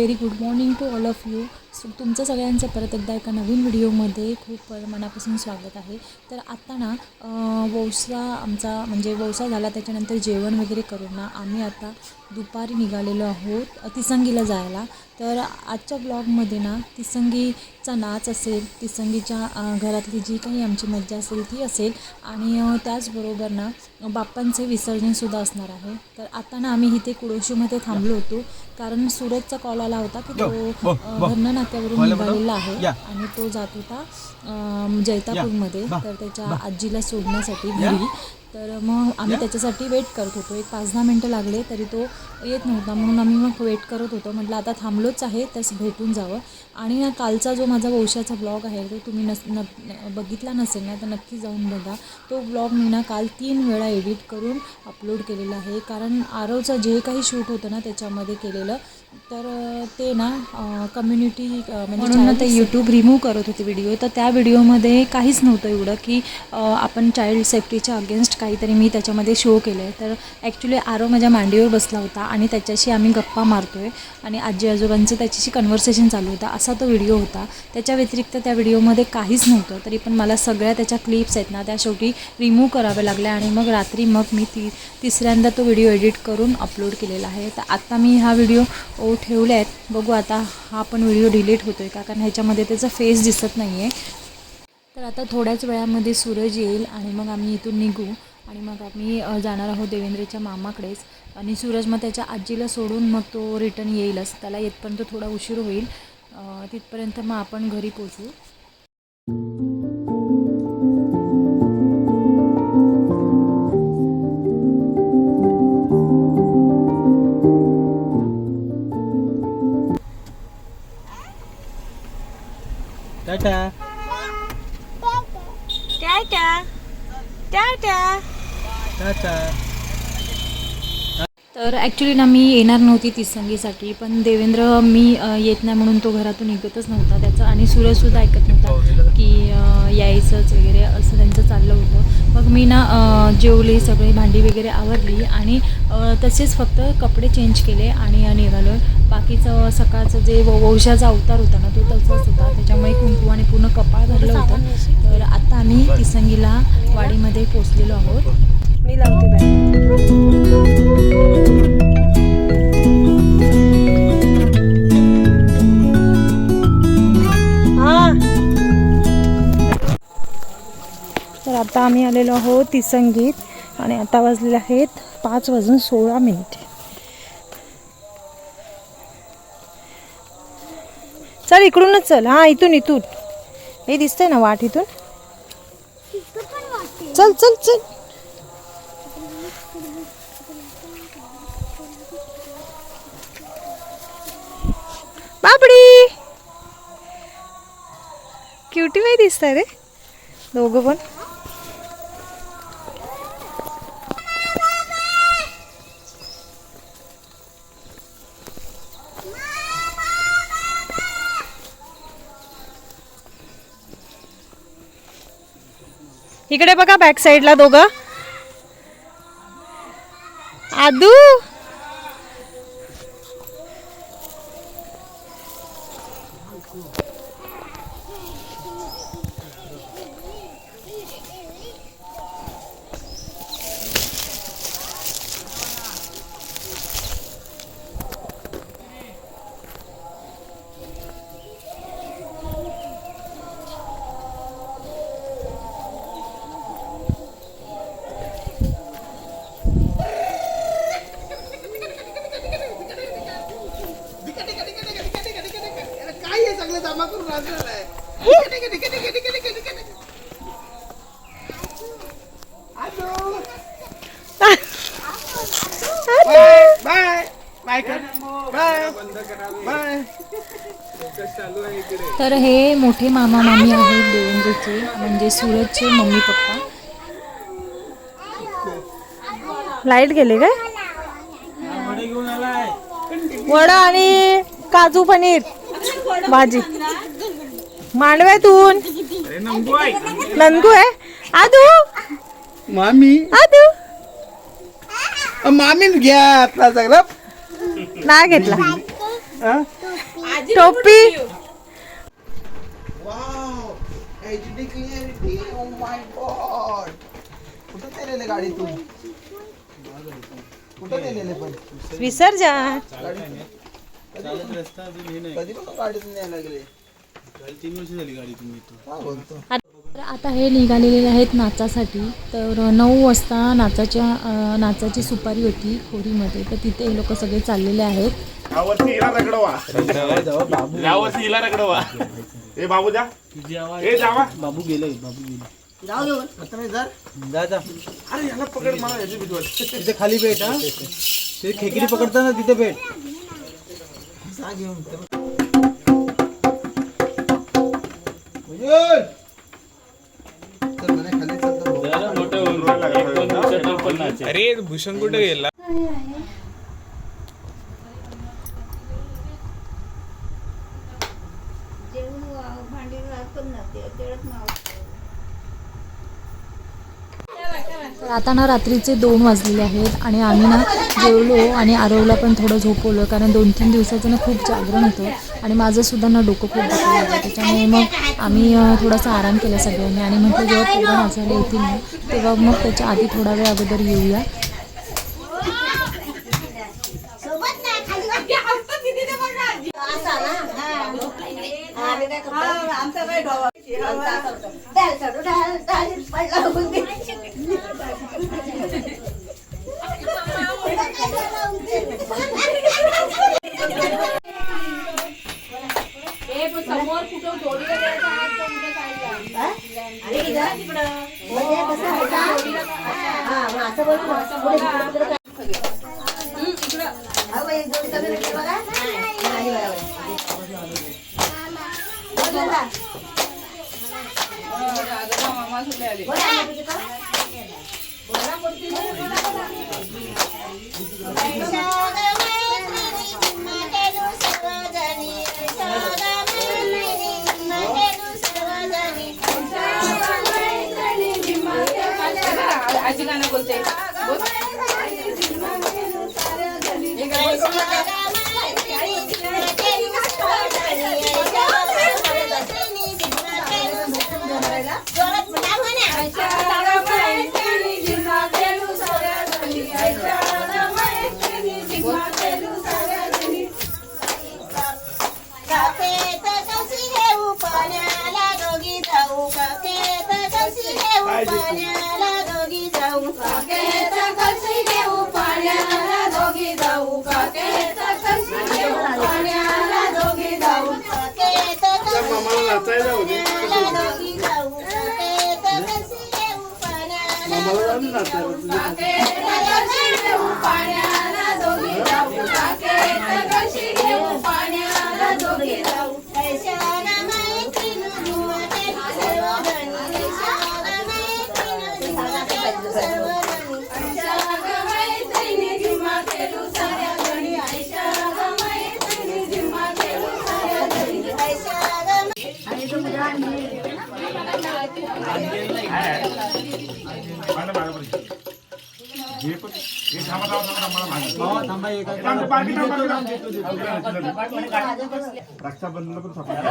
very good morning to all of you. So तुमचं सगळ्यांचं परत एकदा एका नवीन व्हिडिओमध्ये खूप मनापासून स्वागत आहे. तर आत्ता ना वौसा आमचा म्हणजे वौसा झाला त्याच्यानंतर जेवण वगैरे करून ना आम्ही आता दुपारी निघालेलो आहोत तिसंगीला जायला. तर आजच्या ब्लॉगमध्ये ना तिसंगीचा नाच असेल तिसंगीच्या घरातली जी काही आमची मज्जा असेल ती असेल आणि त्याचबरोबर ना बाप्पांचे विसर्जनसुद्धा असणार आहे. तर आता ना आम्ही इथे कुडोशीमध्ये थांबलो होतो कारण सूरजचा कॉल आला होता की तो बो, अ, बोला. निघालेला आहे. आणि तो जात होता जैतापूरमध्ये तर त्याच्या. आजीला सोडण्यासाठी. घरी तर मग आम्ही. त्याच्यासाठी वेट करत होतो. एक पाच दहा मिनटं लागले तरी तो येत नव्हता. म्हणून आम्ही मग वेट करत होतो. म्हटलं आता थांबलोच आहे तसं भेटून जावं. आणि ना कालचा जो माझा वंशाचा ब्लॉग आहे तो तुम्ही नस न बघितला नसेल ना तर नक्की जाऊन बघा. तो ब्लॉग मी ना काल तीन वेळा एडिट करून अपलोड केलेला आहे. कारण आरवचं जे काही शूट होतं ना त्याच्यामध्ये केलेलं तर ते ना कम्युनिटी म्हणजे ते यूट्यूब रिमूव्ह करत होते व्हिडिओ तर त्या व्हिडिओमध्ये काहीच नव्हतं एवढं की आपण चाइल्ड सेफ्टीच्या अगेन्स्ट काहीतरी मी त्याच्यामध्ये शो केलं आहे तर ॲक्च्युली आरो माझ्या मांडीवर बसला होता आणि त्याच्याशी आम्ही गप्पा मारतो आहे आणि आजी आजोबांचं त्याच्याशी कन्व्हर्सेशन चालू होता. असा तो व्हिडिओ होता. त्याच्या व्यतिरिक्त त्या व्हिडिओमध्ये काहीच नव्हतं. तरी पण मला सगळ्या त्याच्या क्लिप्स आहेत ना त्या शेवटी रिमूव्ह कराव्या लागल्या आणि मग रात्री मग मी ती तिसऱ्यांदा तो व्हिडिओ एडिट करून अपलोड केलेला आहे. तर आत्ता मी हा व्हिडिओ ओ ठेवले आहेत बघू आता हा पण व्हिडिओ डिलीट होतो आहे का? कारण ह्याच्यामध्ये त्याचा फेस दिसत नाही आहे तर आता थोड्याच वेळामध्ये सूरज येईल आणि मग आम्ही इथून निघू. आणि मग आम्ही जाणार आहोत देवेंद्रच्या मामाकडेच. आणि सूरज मग त्याच्या आजीला सोडून मग तो रिटर्न येईलच. त्याला येतपर्यंत थोडा उशीर होईल. अ, तिथपर्यंत मग आपण घरी पोचू टाटा टाटा. टाटा. टाटा. तर ॲक्च्युली ना मी येणार नव्हती तिसंगीसाठी पण देवेंद्र मी येत नाही म्हणून तो घरातून निघतच नव्हता त्याचं आणि सूरजसुद्धा ऐकत नव्हता की यायचंच वगैरे असं त्यांचं चाललं होतं. मग मी ना जेवली जेवले सगळे भांडी वगैरे आवरली आणि तसेच फक्त कपडे चेंज केले आणि निघालो बाकीचं सकाळचं जे वौ- वंशाचा अवतार होता ना तो तसाच होता. त्याच्यामुळे कुंकू आणि पूर्ण कपाळ भरलं होतं. तर आत्ता आम्ही तिसंगीला वाडीमध्ये पोचलेलो आहोत. मी लावते बॅग हा. तर आता आम्ही आलेलो आहोत तिसंगीत आणि आता वाजलेले आहेत पाच वाजून सोळा मिनिट. चल इकडूनच चल. हा इथून इथून. हे दिसतंय ना वाट इथून? चल चल चल. बाबडी क्युटी बाई दिसत रे. दोघं पण. इकडे बघा बॅक साईडला दोघं. आदू काय हे सगळं जमा करून राहिलेलं आहे बाय बाय बाय कर बाय बाय तर हे मोठे मामा मामी आहेत देवेंद्रचे म्हणजे सूरजचे मम्मी पप्पा. लाइट गेले काय? वडा आणि काजू पनीर भाजी. मांडव्यातून. नंदू आहे. आदू. मामी. आदू. मामीन घ्या आपला सगळं. नाही घेतला. हा? टोपी. Wow HD clarity oh my god कुठं नेलेले गाडी तू? कुठं नेलेले पण? विसर जा कधी पण गाडीतून न्यायला लागले? तीन वर्ष झाली गाडी तुम्ही इथं. काय बोलतो? तर आता हे निघालेले आहेत नाचासाठी. तर नऊ वाजता नाचाच्या अ, नाचाची सुपारी होती खोरीमध्ये. तर तिथे हे लोक सगळे चाललेले आहेत. यावर्षी हिला रगडवा. यावर्षी हिला रगडवा. ए बाबू जा. ए जावा. बाबू गेलाय बाबू गेला आता नाही जर जा जा. अरे याला पकड मला याची भीती वाटते. तिथे खाली भेट हा. ते खेकडी पकडताना तिथे भेट. जा घेऊन. उज्ज्वल! चल म्हणे खाली चल तर भाऊ. अरे भूषण कुठे गेला? तर आता ना रात्रीचे दोन वाजलेले आहेत आणि आम्ही ना जेवलो आणि आरवला पण थोडं झोपवलं कारण दोन तीन दिवसाचं ना खूप जागरण होतं आणि माझं सुद्धा ना डोकं खूप दुखलं होतं त्याच्यामुळे मग आम्ही थोडासा आराम केला सगळ्यांनी आणि म्हटलं जेव्हा पोरं आजारी येतील ना तेव्हा मग त्याच्या आधी थोडा वेळ अगोदर येऊया. आमचा काय डोवा डाल चढू डाल डाल पडला समोर कुठं जोडीला द्यायचा हात तो कुठं काढला आणि तिकडं म्हणजे कसं होता हा असं बोलू मामाला रक्षाबंधन पण आपण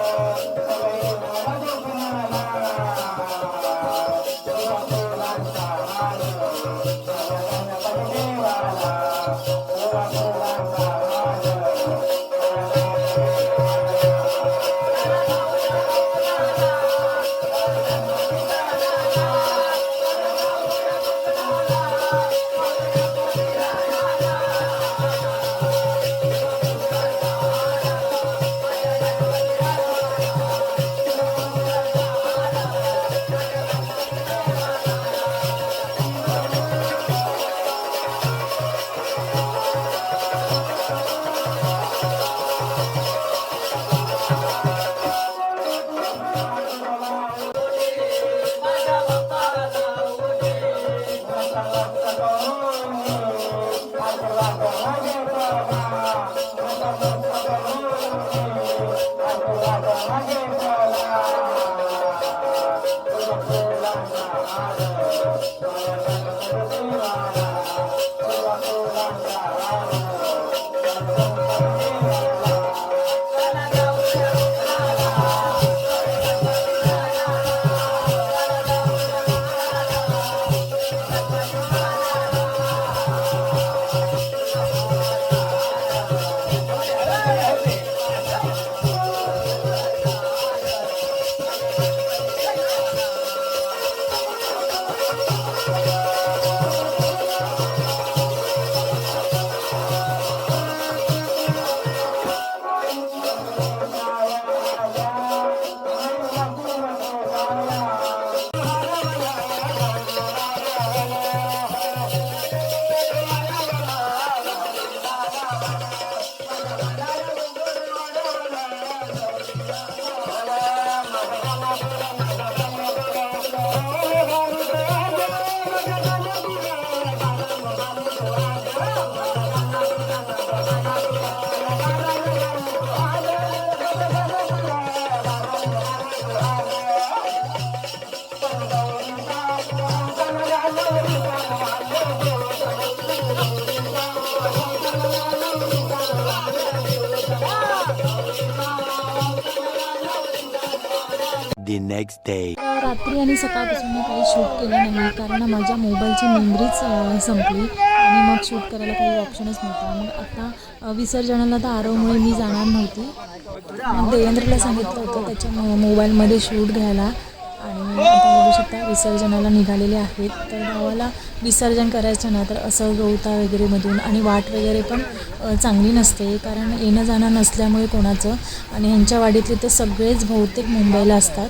The next day. रात्री आणि सकाळपासून मी काही शूट केलं नाही कारण माझ्या मोबाईलची मेमरीच संपली आणि मग शूट करायला काही ऑप्शनच नव्हता. मग आता विसर्जनाला तर आरवमुळे मी जाणार नव्हती. मग देवेंद्रला सांगितलं होतं त्याच्या मोबाईलमध्ये शूट घ्यायला. आणि आता बघू शकता विसर्जनाला निघालेले आहेत. तर गावाला विसर्जन करायचं ना तर असं गवता वगैरेमधून आणि वाट वगैरे पण चांगली नसते. कारण येणं जाणं नसल्यामुळे कोणाचं आणि ह्यांच्या वाडीतले तर सगळेच बहुतेक मुंबईला असतात.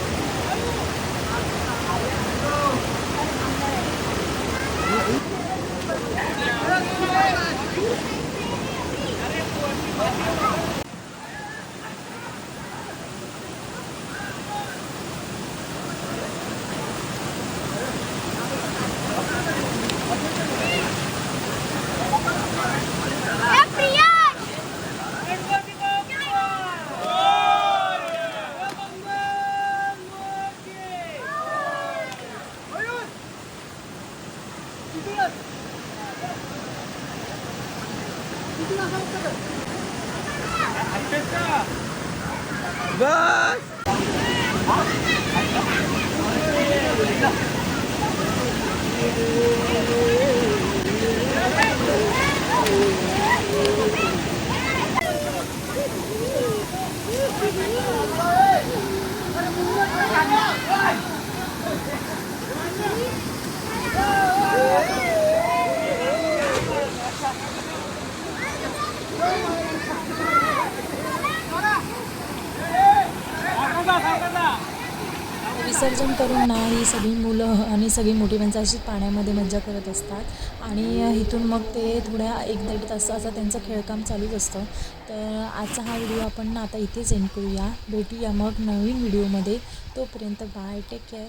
बस Hey! विसर्जन करून ना ही सगळी मुलं आणि सगळी मोठी माणसं अशी पाण्यामध्ये मज्जा करत असतात. आणि इथून मग ते थोड्या एक दीड तासाचा त्यांचं खेळकाम चालूच असतं. तर आजचा हा व्हिडिओ आपण ना आता इथेच एंड करूया. भेटूया मग नवीन व्हिडिओमध्ये. तोपर्यंत बाय टेक केअर